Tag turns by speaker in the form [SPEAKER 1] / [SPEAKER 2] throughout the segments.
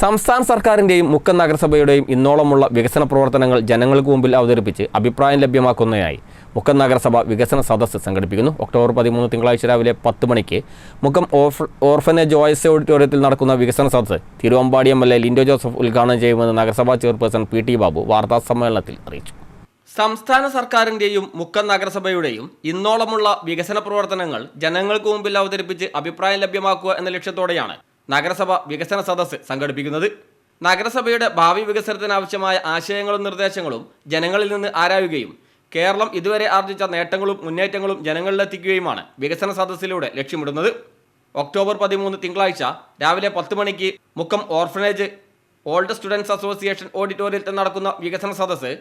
[SPEAKER 1] സംസ്ഥാന സർക്കാരിന്റെയും മുക്കം നഗരസഭയുടെയും ഇന്നോളമുള്ള വികസന പ്രവർത്തനങ്ങൾ ജനങ്ങൾക്ക് മുമ്പിൽ അവതരിപ്പിച്ച് അഭിപ്രായം ലഭ്യമാക്കുന്നതിനായി മുക്കം നഗരസഭ വികസന സദസ്സ് സംഘടിപ്പിക്കുന്നു. ഒക്ടോബർ പതിമൂന്ന് തിങ്കളാഴ്ച രാവിലെ പത്ത് മണിക്ക് മുക്കം ഓർഫ് ഓർഫനേജ് ഓയസ് ഓഡിറ്റോറിയത്തിൽ നടക്കുന്ന വികസന സദസ്സ് Thiruvambady M L A Lindo Joseph ഉദ്ഘാടനം ചെയ്യുമെന്ന് നഗരസഭാ ചെയർപേഴ്സൺ പി ടി ബാബു വാർത്താ സമ്മേളനത്തിൽ അറിയിച്ചു. സംസ്ഥാന സർക്കാരിന്റെയും മുക്കം നഗരസഭയുടെയും ഇന്നോളമുള്ള വികസന പ്രവർത്തനങ്ങൾ ജനങ്ങൾക്ക് മുമ്പിൽ അവതരിപ്പിച്ച് അഭിപ്രായം ലഭ്യമാക്കുക എന്ന ലക്ഷ്യത്തോടെയാണ് നഗരസഭ വികസന സദസ്സ് സംഘടിപ്പിക്കുന്നത്. നഗരസഭയുടെ ഭാവി വികസനത്തിനാവശ്യമായ ആശയങ്ങളും നിർദ്ദേശങ്ങളും ജനങ്ങളിൽ നിന്ന് ആരായുകയും കേരളം ഇതുവരെ ആർജിച്ച നേട്ടങ്ങളും മുന്നേറ്റങ്ങളും ജനങ്ങളിലെത്തിക്കുകയുമാണ് വികസന സദസ്സിലൂടെ ലക്ഷ്യമിടുന്നത്. ഒക്ടോബർ പതിമൂന്ന് തിങ്കളാഴ്ച രാവിലെ പത്ത് മണിക്ക് Mukkam orphanage old students association ഓഡിറ്റോറിയത്തിൽ നടക്കുന്ന വികസന സദസ്സ്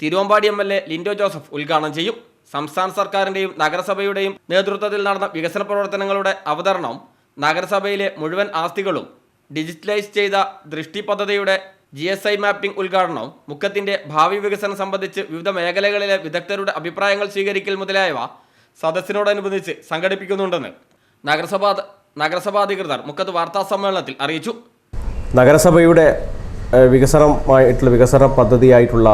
[SPEAKER 1] Thiruvambady M L A Lindo Joseph ഉദ്ഘാടനം ചെയ്യും. സംസ്ഥാന സർക്കാരിന്റെയും നഗരസഭയുടെയും നേതൃത്വത്തിൽ നടന്ന വികസന പ്രവർത്തനങ്ങളുടെ അവതരണം നഗരസഭയിലെ മുഴുവൻ ആസ്തികളും ഡിജിറ്റലൈസ് ചെയ്ത ദൃഷ്ടി പദ്ധതിയുടെ ജി എസ് ഐ മാപ്പിംഗ് ഉദ്ഘാടനവും മുക്കത്തിന്റെ ഭാവി വികസനം സംബന്ധിച്ച് വിവിധ മേഖലകളിലെ വിദഗ്ധരുടെ അഭിപ്രായങ്ങൾ സ്വീകരിക്കൽ മുതലായവ സദസ്സിനോടനുബന്ധിച്ച് സംഘടിപ്പിക്കുന്നുണ്ടെന്ന് നഗരസഭാ നഗരസഭാ അധികൃതർ മുക്കത്ത് വാർത്താ സമ്മേളനത്തിൽ അറിയിച്ചു.
[SPEAKER 2] നഗരസഭയുടെ വികസനമായിട്ടുള്ള വികസന പദ്ധതിയായിട്ടുള്ള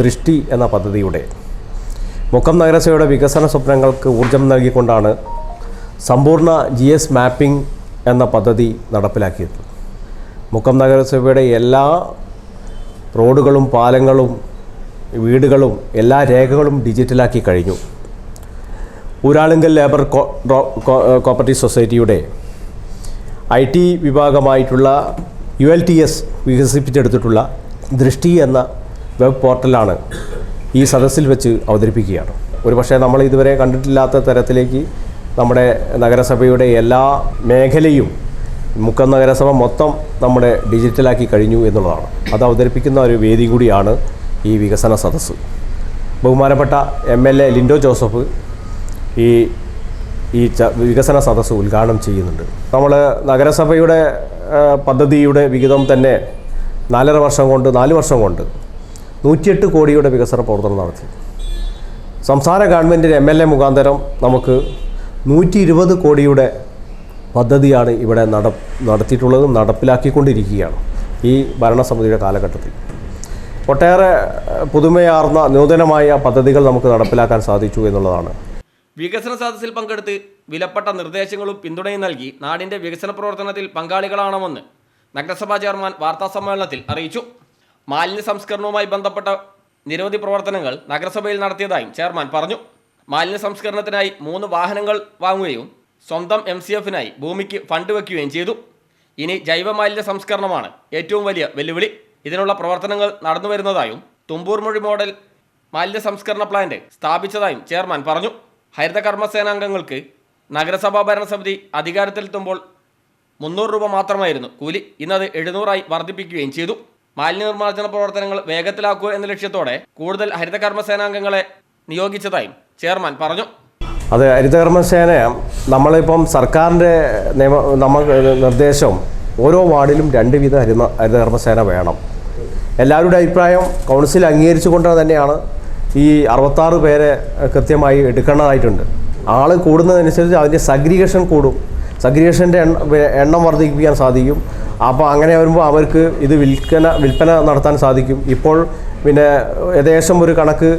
[SPEAKER 2] ദൃഷ്ടി എന്ന പദ്ധതിയുടെ മുക്കം നഗരസഭയുടെ വികസന സ്വപ്നങ്ങൾക്ക് ഊർജം നൽകിക്കൊണ്ടാണ് സമ്പൂർണ ജി എസ് മാപ്പിംഗ് എന്ന പദ്ധതി നടപ്പിലാക്കിയത്. മുക്കം നഗരസഭയുടെ എല്ലാ റോഡുകളും പാലങ്ങളും വീടുകളും എല്ലാ രേഖകളും ഡിജിറ്റലാക്കി കഴിഞ്ഞു. ഊരാളുങ്കൽ ലേബർ കോപ്പറേറ്റീവ് സൊസൈറ്റിയുടെ ഐ ടി വിഭാഗമായിട്ടുള്ള യു എൽ ടി എസ് വികസിപ്പിച്ചെടുത്തിട്ടുള്ള ദൃഷ്ടി എന്ന വെബ് പോർട്ടലാണ് ഈ സദസ്സിൽ വെച്ച് അവതരിപ്പിക്കുകയാണ്. ഒരു പക്ഷേ നമ്മൾ ഇതുവരെ കണ്ടിട്ടില്ലാത്ത തരത്തിലേക്ക് നമ്മുടെ നഗരസഭയുടെ എല്ലാ മേഖലയും മുക്കം നഗരസഭ മൊത്തം നമ്മുടെ ഡിജിറ്റലാക്കി കഴിഞ്ഞു എന്നുള്ളതാണ്. അത് അവതരിപ്പിക്കുന്ന ഒരു വേദി കൂടിയാണ് ഈ വികസന സദസ്സ്. ബഹുമാനപ്പെട്ട M L A Lindo Joseph ഈ ഈ വികസന സദസ്സ് ഉദ്ഘാടനം ചെയ്യുന്നുണ്ട്. നമ്മൾ നഗരസഭയുടെ പദ്ധതിയുടെ വിഹിതം തന്നെ നാലര വർഷം കൊണ്ട് നാല് വർഷം കൊണ്ട് നൂറ്റിയെട്ട് കോടിയുടെ വികസന പ്രവർത്തനം നടത്തി. സംസ്ഥാന ഗവൺമെന്റിന്റെ എം എൽ എ മുഖാന്തരം നമുക്ക് നൂറ്റി ഇരുപത് കോടിയുടെ പദ്ധതിയാണ് ഇവിടെ നട നടത്തിയിട്ടുള്ളതും നടപ്പിലാക്കിക്കൊണ്ടിരിക്കുകയാണ് ഈ ഭരണസമിതിയുടെ കാലഘട്ടത്തിൽ. ഒട്ടേറെ പുതുമയാർന്ന നൂതനമായ പദ്ധതികൾ നമുക്ക് നടപ്പിലാക്കാൻ സാധിച്ചു എന്നുള്ളതാണ്.
[SPEAKER 1] വികസന സദസ്സിൽ പങ്കെടുത്ത് വിലപ്പെട്ട നിർദ്ദേശങ്ങളും പിന്തുണയും നൽകി നാടിന്റെ വികസന പ്രവർത്തനത്തിൽ പങ്കാളികളാണെന്ന് നഗരസഭാ ചെയർമാൻ വാർത്താ സമ്മേളനത്തിൽ അറിയിച്ചു. മാലിന്യ സംസ്കരണവുമായി ബന്ധപ്പെട്ട നിരവധി പ്രവർത്തനങ്ങൾ നഗരസഭയിൽ നടത്തിയതായും ചെയർമാൻ പറഞ്ഞു. മാലിന്യ സംസ്കരണത്തിനായി മൂന്ന് വാഹനങ്ങൾ വാങ്ങുകയും സ്വന്തം എം സി എഫിനായി ഭൂമിക്ക് ഫണ്ട് വയ്ക്കുകയും ചെയ്തു. ഇനി ജൈവമാലിന്യ സംസ്കരണമാണ് ഏറ്റവും വലിയ വെല്ലുവിളി. ഇതിനുള്ള പ്രവർത്തനങ്ങൾ നടന്നു വരുന്നതായും തുമ്പൂർ മൊഴി മോഡൽ മാലിന്യ സംസ്കരണ പ്ലാന്റ് സ്ഥാപിച്ചതായും ചെയർമാൻ പറഞ്ഞു. ഹരിത കർമ്മസേനാംഗങ്ങൾക്ക് നഗരസഭാ ഭരണസമിതി അധികാരത്തിലെത്തുമ്പോൾ മുന്നൂറ് രൂപ മാത്രമായിരുന്നു കൂലി. ഇന്നത് എഴുന്നൂറായി വർദ്ധിപ്പിക്കുകയും ചെയ്തു. മാലിന്യ നിർമ്മാർജന പ്രവർത്തനങ്ങൾ വേഗത്തിലാക്കുക എന്ന ലക്ഷ്യത്തോടെ കൂടുതൽ ഹരിത കർമ്മസേനാംഗങ്ങളെ നിയോഗിച്ചതായും ചെയർമാൻ പറഞ്ഞു.
[SPEAKER 2] അത് ഹരിതകർമ്മസേന നമ്മളിപ്പം സർക്കാരിന്റെ നിയമ നമ്മ നിർദ്ദേശം ഓരോ വാർഡിലും രണ്ട് വീതം ഹരിത ഹരിതകർമ്മസേന വേണം. എല്ലാവരുടെ അഭിപ്രായം കൗൺസിൽ അംഗീകരിച്ചുകൊണ്ട് തന്നെയാണ്. ഈ അറുപത്താറ് പേരെ കൃത്യമായി എടുക്കേണ്ടതായിട്ടുണ്ട്. ആൾ കൂടുന്നതനുസരിച്ച് അതിന്റെ സഗ്രിഗേഷൻ കൂടും. സഗ്രിഗേഷന്റെ എണ്ണം വർദ്ധിപ്പിക്കാൻ സാധിക്കും. അപ്പോൾ അങ്ങനെ വരുമ്പോൾ അവർക്ക് ഇത് വിൽക്കന വിൽപ്പന നടത്താൻ സാധിക്കും. ഇപ്പോൾ പിന്നെ ഏകദേശം ഒരു കണക്ക്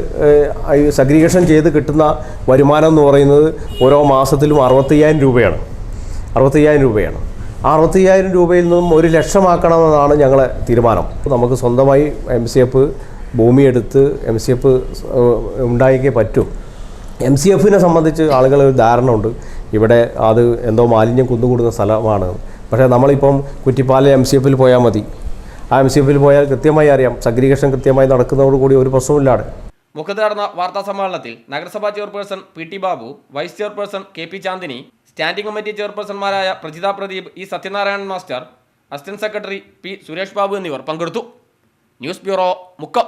[SPEAKER 2] സഗ്രിഗേഷൻ ചെയ്ത് കിട്ടുന്ന വരുമാനം എന്ന് പറയുന്നത് ഓരോ മാസത്തിലും അറുപത്തയ്യായിരം രൂപയാണ്. അറുപത്തയ്യായിരം രൂപയാണ്. അറുപത്തയ്യായിരം രൂപയിൽ നിന്നും ഒരു ലക്ഷമാക്കണമെന്നാണ് ഞങ്ങളെ തീരുമാനം. നമുക്ക് സ്വന്തമായി എം സി എഫ് ഭൂമിയെടുത്ത് എം സി എഫ് ഉണ്ടായിക്കേ പറ്റും. എം സി എഫിനെ സംബന്ധിച്ച് ആളുകൾ ഒരു ധാരണ ഉണ്ട് ഇവിടെ അത് എന്തോ മാലിന്യം കുന്നുകൂടുന്ന സ്ഥലമാണ്. പക്ഷേ നമ്മളിപ്പം കുറ്റിപ്പാല എം സി എഫിൽ പോയാൽ മതി. ആ എം സി എഫിൽ പോയാൽ കൃത്യമായി അറിയാം. സഗ്രിഗേഷൻ കൃത്യമായി നടക്കുന്നതോടുകൂടി ഒരു പ്രശ്നമില്ലാതെ
[SPEAKER 1] മുഖത്ത് നടന്ന വാർത്താ സമ്മേളനത്തിൽ നഗരസഭാ chairperson P T Babu vice chairperson K P Chandini standing committee ചെയർപേഴ്സൺമാരായ Prajitha Pradeep E Sathyanarayanan master assistant secretary P Suresh Babu എന്നിവർ പങ്കെടുത്തു. News bureau Mukkam.